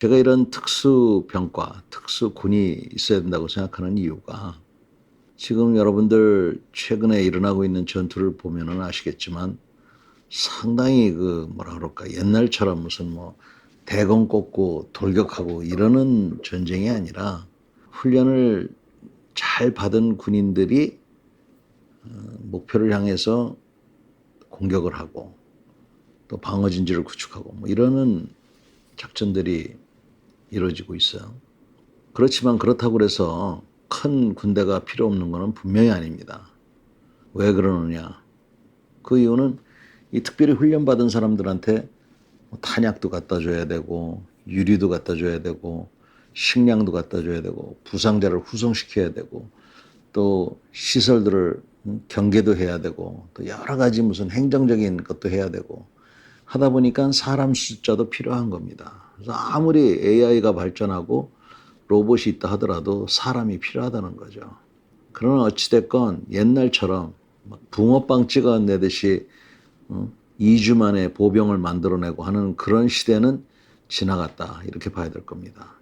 제가 이런 특수병과, 특수군이 있어야 된다고 생각하는 이유가 지금 여러분들 최근에 일어나고 있는 전투를 보면은 아시겠지만 상당히 그 뭐라 그럴까 옛날처럼 무슨 뭐 대검 꽂고 돌격하고 이러는 전쟁이 아니라 훈련을 잘 받은 군인들이 어, 목표를 향해서 공격을 하고 또 방어 진지를 구축하고 뭐 이러는 작전들이 이루어지고 있어요. 그렇지만 그렇다고 그래서 큰 군대가 필요 없는 것은 분명히 아닙니다. 왜 그러느냐? 그 이유는 이 특별히 훈련받은 사람들한테 뭐 탄약도 갖다 줘야 되고 유리도 갖다 줘야 되고 식량도 갖다 줘야 되고 부상자를 후송시켜야 되고 또 시설들을 음, 경계도 해야 되고 또 여러 가지 무슨 행정적인 것도 해야 되고 하다 보니까 사람 숫자도 필요한 겁니다. 그래서 아무리 AI가 발전하고 로봇이 있다 하더라도 사람이 필요하다는 거죠. 그러나 어찌됐건 옛날처럼 막 붕어빵 찍어내듯이 어, 2주 만에 보병을 만들어내고 하는 그런 시대는 지나갔다 이렇게 봐야 될 겁니다.